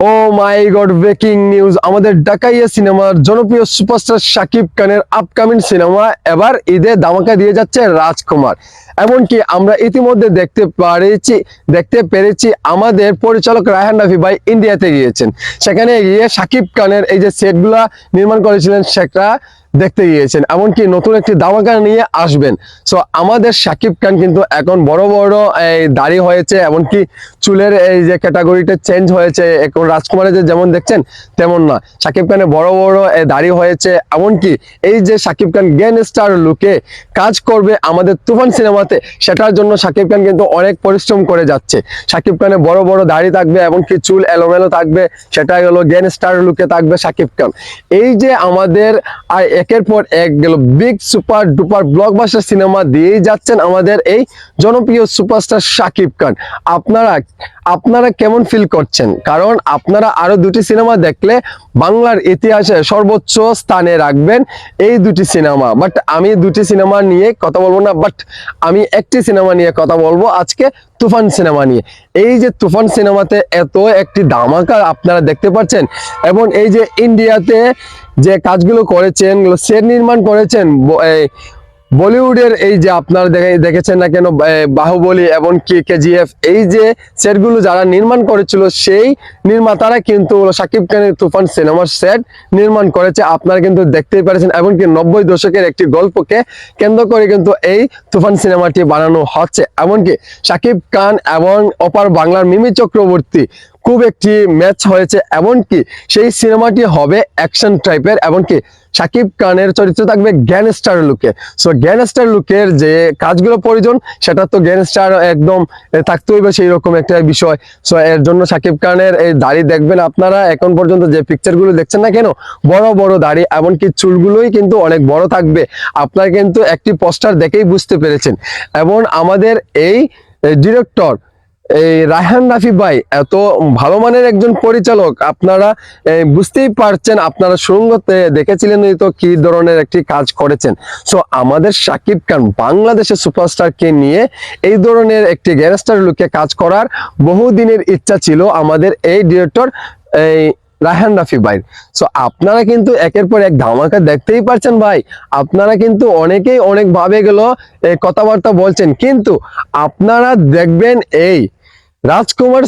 O my god breaking news আমাদের ডাকাইয়া সিনেমার জনপ্রিয় সুপারস্টার শাকিব খানের আপকামিং সিনেমা এবার ঈদে দামাকা দিয়ে যাচ্ছে রাজকুমার। এমনকি আমরা ইতিমধ্যে দেখতে পেরেছি দেখতে পেরেছি আমাদের পরিচালক রায়হান রাফি ভাই ইন্ডিয়াতে গিয়েছেন। সেখানে গিয়ে শাকিব খানের এই যে সেটগুলা নির্মাণ করেছিলেন, সেটা দেখতে গিয়েছেন। এমনকি নতুন একটি ধামাকা নিয়ে আসবেন। সো আমাদের শাকিব খান কিন্তু এখন বড় বড় এই দাড়ি হয়েছে, এমনকি চুলের এই যে ক্যাটাগরিটা চেঞ্জ হয়েছে, এখন রাজকুমারের যে যেমন দেখছেন, তেমন না। শাকিব খানের বড় বড় দাড়ি হয়েছে, এমনকি এই যে শাকিব খান গ্যান স্টার লুকে কাজ করবে আমাদের তুফান সিনেমাতে সেটার জন্য সাকিব খান কিন্তু অনেক পরিশ্রম করে যাচ্ছে। সাকিব খানের বড় বড় দাড়ি থাকবে এবং কি চুল এলোমেলো থাকবে সেটা গেলো গ্যান স্টার লুকে থাকবে সাকিব খান। এই যে আমাদের, আর একের পর এক গেল big super duper blockbuster cinema দিয়েই যাচ্ছেন আমাদের এই জনপ্রিয় সুপারস্টার সাকিব খান। আপনারা আপনারা কেমন ফিল করছেন? কারণ আপনারা আরও দুটি সিনেমা দেখলে বাংলার ইতিহাসে সর্বোচ্চ স্থানে রাখবেন এই দুটি সিনেমা বাট আমি দুটি সিনেমা নিয়ে কথা বলব না বাট আমি একটি সিনেমা নিয়ে কথা বলব আজকে তুফান সিনেমা নিয়ে। এই যে তুফান সিনেমাতে এত একটি ধামাকা আপনারা দেখতে পাচ্ছেন, এবং এই যে ইন্ডিয়াতে যে কাজগুলো করেছেন, সেট নির্মাণ করেছেন বলিউডের এই যে আপনারা দেখে- দেখেছেন না কেন বাহুবলী এবং কি কেজিএফ, এই যে সেটগুলো যারা নির্মাণ করেছিল, সেই নির্মাতারা কিন্তু সাকিব খানের তুফান সিনেমার সেট নির্মাণ করেছে। আপনারা কিন্তু দেখতেই পারেছেন, এমনকি নব্বই দশকের একটি গল্পকে কেন্দ্র করে কিন্তু এই তুফান সিনেমাটি বানানো হচ্ছে। এমনকি শাকিব খান এবং অপার বাংলার মিমি চক্রবর্তী খুব একটি ম্যাচ হয়েছে, এমনকি সেই সিনেমাটি হবে অ্যাকশন টাইপের এমনকি শাকিব খানের চরিত্র থাকবে গ্যাংস্টার লুকে সো গ্যাংস্টার লুকের যে কাজগুলো প্রয়োজন, সেটা তো গ্যাংস্টার একদম থাকতে হইবে সেই রকম একটা বিষয়। সো এর জন্য শাকিব খানের এই দাড়ি দেখবেন আপনারা, এখন পর্যন্ত যে পিকচারগুলো দেখছেন না কেন, বড় বড় দাড়ি, এমনকি চুলগুলোই কিন্তু অনেক বড় থাকবে। আপনারা কিন্তু একটি পোস্টার দেখেই বুঝতে পেরেছেন। এবং আমাদের এই ডিরেক্টর এই রায়হান রাফি ভাই, এত ভালো মানের একজন পরিচালক, আপনারা বুঝতেই পারছেন, আপনারা সুরঙ্গতে দেখেছিলেন তো কি ধরনের একটি কাজ করেছেন। সো আমাদের শাকিব খান বাংলাদেশের সুপারস্টারকে নিয়ে এই ধরনের একটি গ্যাংস্টার লুকে কাজ করার বহুদিনের ইচ্ছা ছিল আমাদের এই ডিরেক্টর, এই রায়হান রাফি ভাই। সো আপনারা কিন্তু একের পর এক ধামাকা দেখতেই পারছেন ভাই। আপনারা কিন্তু অনেকেই অনেক ভাবে গেল কথাবার্তা বলছেন। কিন্তু আপনারা দেখবেন এই রাজকুমার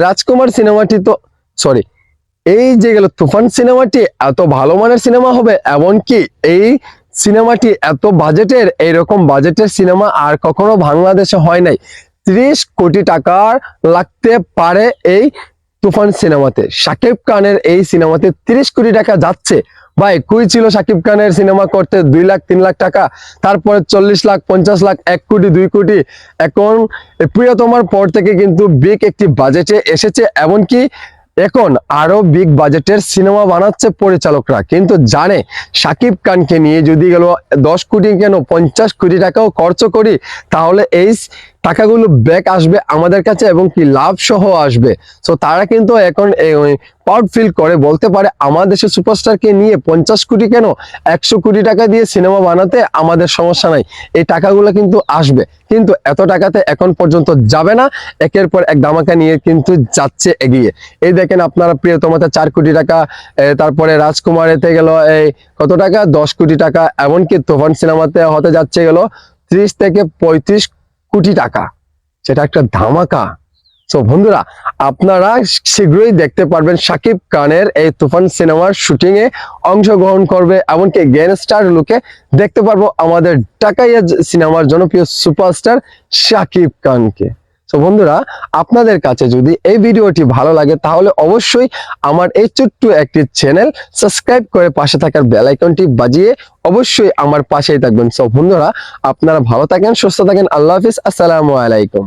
রাজকুমার সিনেমাটি তো সরি এই যে গেল তুফান সিনেমাটি এত ভালো মানের সিনেমা হবে, এমনকি এই সিনেমাটি এত বাজেটের, এইরকম বাজেটের সিনেমা আর কখনো বাংলাদেশে হয় নাই। ত্রিশ কোটি টাকার লাগতে পারে এই তুফান সিনেমাতে। সাকিব খানের এই সিনেমাতে তিরিশ কোটি টাকা যাচ্ছে। ভাই, কুই ছিল শাকিব খানের সিনেমা করতে দুই লাখ, তিন লাখ টাকা, তারপরে চল্লিশ লাখ, পঞ্চাশ লাখ, এক কোটি, দুই কোটি। এখন প্রিয়তমার পর থেকে কিন্তু বিগ একটি বাজেটে এসেছে, এমনকি এখন আরও বিগ বাজেটের সিনেমা বানাচ্ছে পরিচালকরা। কিন্তু জানে শাকিব খানকে নিয়ে যদি গেল দশ কোটি কেন, পঞ্চাশ কোটি টাকাও খরচ করি, তাহলে এই টাকাগুলো ব্যাক আসবে আমাদের কাছে এবং কি লাভ সহ আসবে। তো তারা কিন্তু এখন প্রাউড ফিল করে। বলতে পারে আমাদের দেশের সুপারস্টারকে নিয়ে পঞ্চাশ কোটি কেন? একশো কোটি টাকা দিয়ে সিনেমা বানাতে আমাদের সমস্যা নাই। এই টাকাগুলো কিন্তু আসবে। কিন্তু এত টাকাতে এখন পর্যন্ত যাবে না। একের পর এক ধামাকা নিয়ে কিন্তু যাচ্ছে এগিয়ে। এই দেখেন আপনারা প্রিয় প্রিয়তমাতে চার কোটি টাকা তারপরে রাজকুমার এতে গেল এই কত টাকা? দশ কোটি টাকা। এমনকি তুফান সিনেমাতে হতে যাচ্ছে গেল ত্রিশ থেকে পঁয়ত্রিশ কোটি টাকা। সেটা একটা ধামাকা। তো বন্ধুরা, আপনারা শীঘ্রই দেখতে পারবেন সাকিব খানের এই তুফান সিনেমার শুটিং এ অংশগ্রহণ করবে, এমনকি গ্যাংস্টার লুকে দেখতে পারব আমাদের টাকাইয়া সিনেমার জনপ্রিয় সুপারস্টার সাকিব খানকে। তো বন্ধুরা, আপনাদের কাছে যদি এই ভিডিওটি ভালো লাগে, তাহলে অবশ্যই আমার এই ছোট্ট একটি চ্যানেল সাবস্ক্রাইব করে পাশে থাকার বেল আইকনটি বাজিয়ে অবশ্যই আমার পাশেই থাকবেন। সব বন্ধুরা, আপনারা ভালো থাকেন, সুস্থ থাকেন, আল্লাহ হাফিজ, আসসালামু আলাইকুম।